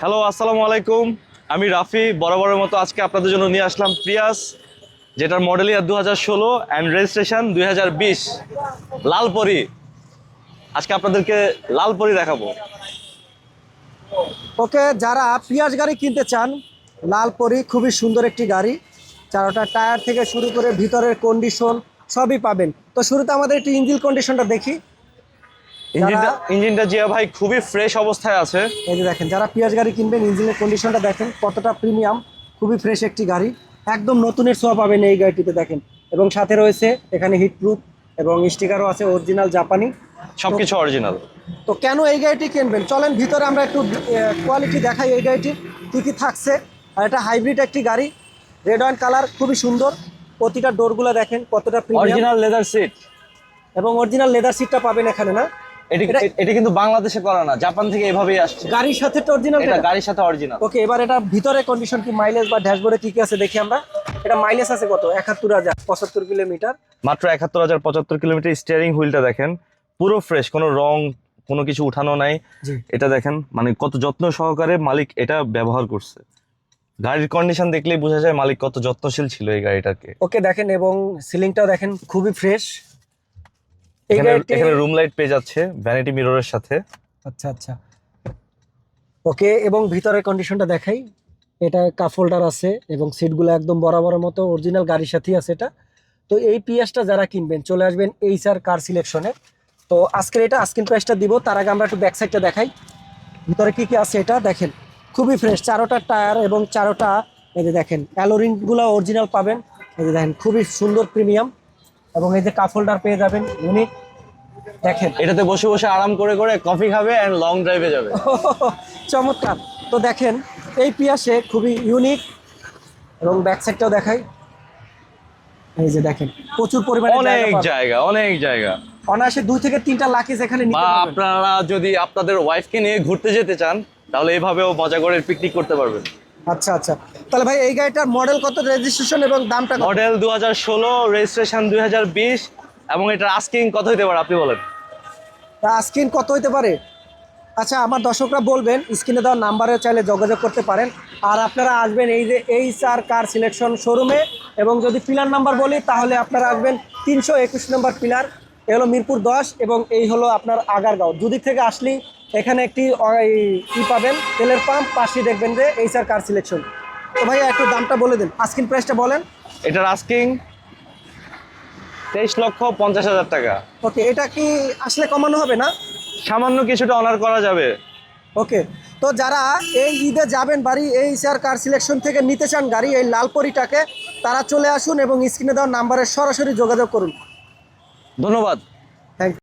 Hello আসসালামু আলাইকুম। আমি রাফি, বরাবরের মতো আজকে আপনাদের জন্য নিয়ে আসলাম প্রিয়াস যেটার মডেল ইয়ার দু হাজার ষোলো অ্যান্ড রেজিস্ট্রেশন দুই হাজার বিশ, লালপরি। আজকে আপনাদেরকে লালপরি দেখাবো। ওকে, যারা পিয়াজ গাড়ি কিনতে চান, লালপরি খুবই সুন্দর একটি গাড়ি চারোটা টায়ার থেকে শুরু করে ভিতরের কন্ডিশন সবই পাবেন। তো শুরুতে আমাদের একটু ইঞ্জিন কন্ডিশনটা দেখি। ইঞ্জিনটা ইঞ্জিনটা জিয়া ভাই খুবই ফ্রেশ অবস্থায় আছে। এই যে দেখেন যারা পিয়াজ গাড়ি কিনবেন ইঞ্জিনের কন্ডিশনটা দেখেন কতটা প্রিমিয়াম খুবই ফ্রেশ একটি গাড়ি। একদম নতুনের ছোঁয়া পাবেন এই গাড়িটিতে দেখেন। এবং সাথে রয়েছে এখানে হিট প্রুফ এবং স্টিকারও আছে অরিজিনাল জাপানি। সবকিছু অরিজিনাল তো কেন এই গাড়িটি কিনবেন? চলেন ভিতরে আমরা একটু কোয়ালিটি দেখাই এই গাড়িটির কী কী থাকছে। আর এটা হাইব্রিড একটি গাড়ি রেড অ্যান্ড কালার খুবই সুন্দর। প্রতিটা ডোরগুলো দেখেন কতটা অরিজিনাল লেদার সিট এবং অরিজিনাল লেদার সিটটা পাবেন এখানে না? এটি কিন্তু বাংলাদেশে করা না জাপান থেকে এভাবেই আসছে। গাড়ির সাথে তো অরিজিনাল এটা গাড়ির সাথে অরিজিনাল ওকে এবার এটা ভিতরে কন্ডিশন কি মাইলেজ বা ড্যাশবোর্ডে কি কি আছে দেখি আমরা। এটা মাইলেজ আছে কত? একাত্তর হাজার পঁচাত্তর কিলোমিটার। মাত্র একাত্তর হাজার পঁচাত্তর কিলোমিটার স্টিয়ারিং হুইলটা দেখেন। পুরো ফ্রেশ কোনো রং কোনো কিছু উঠানো নাই। এটা দেখেন মানে কত যত্ন সহকারে মালিক এটা ব্যবহার করছে। গাড়ির কন্ডিশন দেখলেই বোঝা যায় মালিক কত যত্নশীল ছিল এই গাড়িটাকে। ওকে দেখেন এবং সিলিংটাও দেখেন খুবই ফ্রেশ এখানে এখানে রুম লাইট পেয়ে যাচ্ছে ভ্যানিটি মিররের সাথে। আচ্ছা আচ্ছা। ওকে এবং ভিতরের কন্ডিশনটা দেখাই। এটা কাপ হোল্ডার আছে এবং সিটগুলো একদম বরাবরের মতো অরিজিনাল গাড়ির সাথেই আছে এটা। তো এই পিএসটা যারা কিনবেন চলে আসবেন এইচআর কার সিলেকশনে তো আজকের এটা আস্কিন প্রাইসটা দিব তার আগে আমরা একটু ব্যাক সাইডটা দেখাই। ভিতরে কি কি আছে এটা? দেখেন খুবই ফ্রেশ চারোটা টায়ার এবং চারোটা এই যে দেখেন অ্যালোরিংগুলো অরিজিনাল পাবেন। এই যে দেখেন খুবই সুন্দর প্রিমিয়াম এবং এই যে কাপ হোল্ডার পেয়ে যাবেন ইউনিক দেখেন। এটাতে বসে বসে আরাম করে করে কফি খাবে এন্ড লং ড্রাইভে যাবে। চমৎকার। তো দেখেন এই পিয়াসে খুবই ইউনিক এবং ব্যাক সাইডটাও দেখাই। এই যে দেখেন প্রচুর পরিমাণে অনেক জায়গা অনেক জায়গা। অনায়াসে দুই থেকে তিনটা লাকিজ এখানে নিতে পারবেন। আপনারা যদি আপনাদের ওয়াইফকে নিয়ে ঘুরতে যেতে চান তাহলে এইভাবেও মজা করে পিকনিক করতে পারবেন। আচ্ছা আচ্ছা। তাহলে ভাই এই গাড়িটার মডেল কত রেজিস্ট্রেশন এবং দামটা মডেল দু হাজার ষোলো রেজিস্ট্রেশন দুই হাজার বিশ এবং এটার আস্কিং কত হতে পারে আপনি বলেন। স্ক্রিন কত হতে পারে? আচ্ছা আমার দর্শকরা বলবেন স্ক্রিনে দেওয়া নাম্বারে চাইলে যোগাযোগ করতে পারেন। আর আপনারা আসবেন এই যে এইচ আর কার সিলেকশন শোরুমে এবং যদি পিলার নাম্বার বলি তাহলে আপনারা আসবেন তিনশো একুশ নম্বর পিলার এ হলো মিরপুর দশ এবং এই হলো আপনার আগারগাঁও। দুদিক থেকে আসলেই এখানে একটি ই পাবেন তেলের পাম্প পাশে দেখবেন যে এইচ আর কার সিলেকশন তো ভাইয়া একটু দামটা বলে দিন আস্কিন প্রাইসটা বলেন। এটার আস্কিং তেইশ লক্ষ পঞ্চাশ হাজার টাকা। ওকে এটা কি আসলে কমানো হবে না? সামান্য কিছুটা অনার করা যাবে। ওকে তো যারা এই ঈদে যাবেন বাড়ি এই স্যার কার সিলেকশন থেকে নিতে চান গাড়ি এই লালপরিটাকে তারা চলে আসুন এবং স্ক্রিনে দেওয়া নাম্বারে সরাসরি যোগাযোগ করুন। ধন্যবাদ।